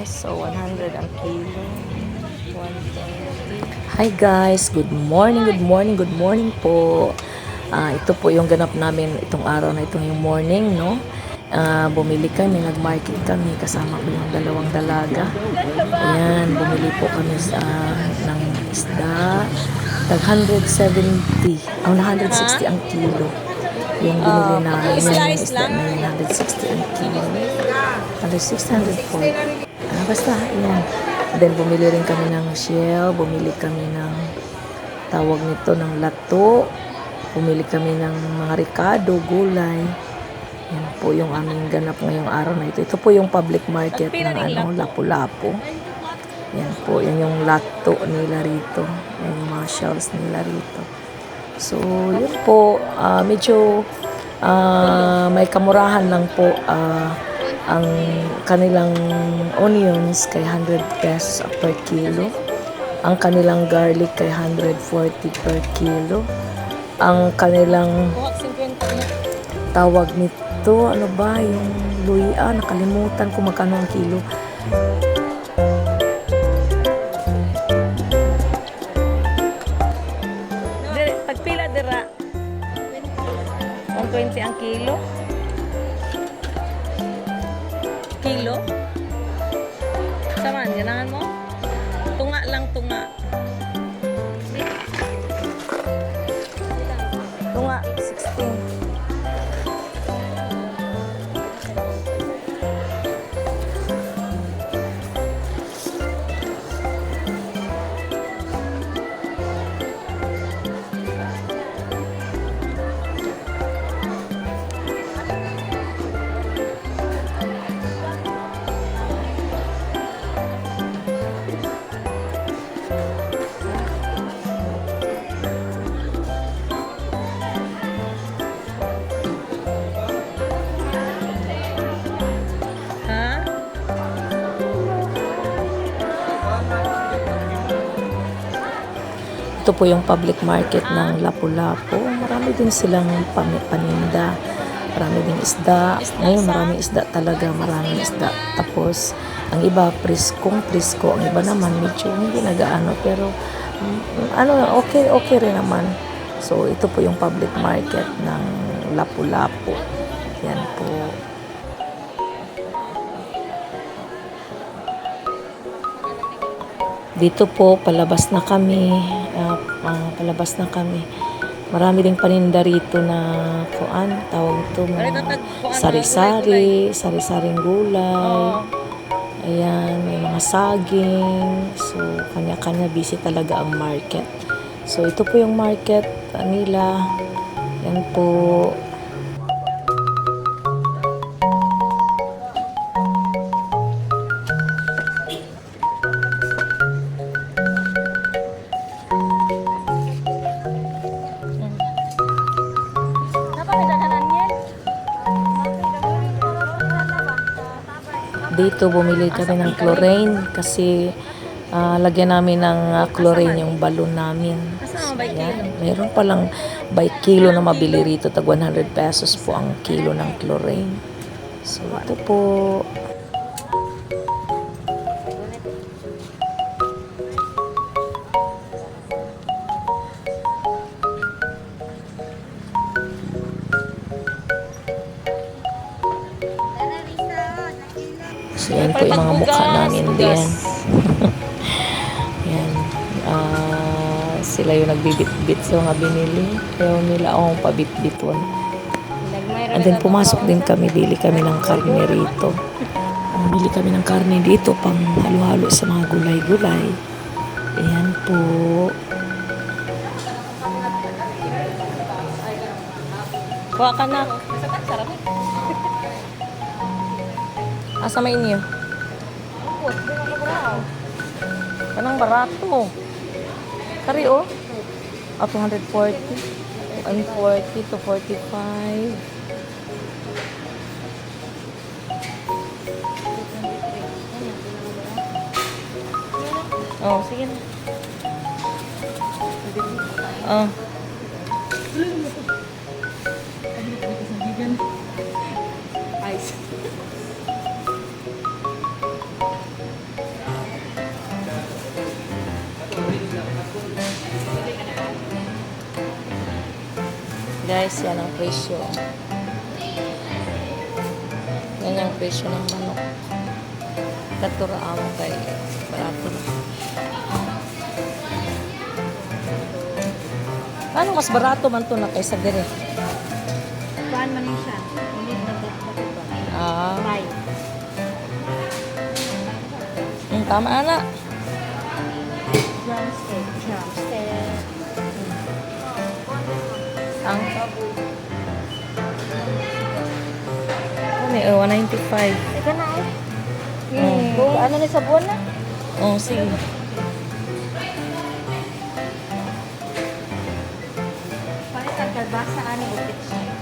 guys. So, 100 ang kilo. 120. Hi guys, good morning, good morning, good morning po. Ah, ito po yung ganap namin itong araw na itong yung morning, no? Ah, bumili kami, nag-market kami kasama ko yung dalawang dalaga. Ayan, bumili po kami sa ng isda. Tag 170, oh, 160 ang kilo. Yung binili namin, yung isda na yun, 160 ang kilo. 160, 140. Ah, basta, ayan. Then, bumili rin kami ng shell, bumili kami ng tawag nito ng lato, bumili kami ng mga ricado, gulay. Yan po yung aming ganap ngayong araw na ito. Ito po yung public market ng ano, Lapu-Lapu. Yan po, yan yung lato nila rito. Yan yung mga shells nila rito. So, yun po, ah, medyo ah, may kamurahan lang po ah, ang kanilang onions kay 100 pesos per kilo. Ang kanilang garlic kay 140 per kilo. Ang kanilang tawag nito, ano ba, yung luya, nakalimutan ko magkano ang kilo. Dire, pagpila dira. 120 ang kilo. Kilo? Saman, ganahan mo? Tunga lang, tunga. Ito po yung public market ng Lapu-Lapu. Marami din silang paninda. Marami din isda. Ngayon marami isda talaga. Maraming isda. Tapos, ang iba priskong prisko. Ang iba naman medyo hindi nagaano. Pero, mm, ano, okay, okay rin naman. So, ito po yung public market ng Lapu-Lapu. Yan po. Dito po, palabas na kami. Ah, ah, palabas na kami. Marami ding paninda rito na kuan, tawag ito mga sari-sari, sari-saring gulay. Ayan, may mga saging. So, kanya-kanya busy talaga ang market. So, ito po yung market nila. Yan po. Dito bumili kami ng chlorine kasi ah, lagyan namin ng ah, chlorine yung balon namin. So, yan. Meron palang by kilo na mabili rito. Tag 100 pesos po ang kilo ng chlorine. So ito po. So yan po yung mga mukha namin din. yan. Ah, sila yung nagbibit-bit sa mga binili. Ayaw nila akong pabit-biton. And then pumasok din kami, bili kami ng karne rito. Bili kami ng karne dito pang halo-halo sa mga gulay-gulay. Ayan po. Kuha ka na. Asa may inyo? Kanang barato. Kari oh. Ah, 240. 140 to 45. Oh, sige na. Oh. Guys, yan ang presyo. Yan ang presyo ng manok. Katura amo kay barato na. Ano mas barato man to na kaysa dire? Kuhaan man siya. Hindi na ba? Ah, Five. mm, tama na. Drumstick. Drumstick. Ano eh, 195. Ika na eh. Mm. Kung ano ni sa buwan na? Oh, sige. Palit ang kalbasa ani bukit siya.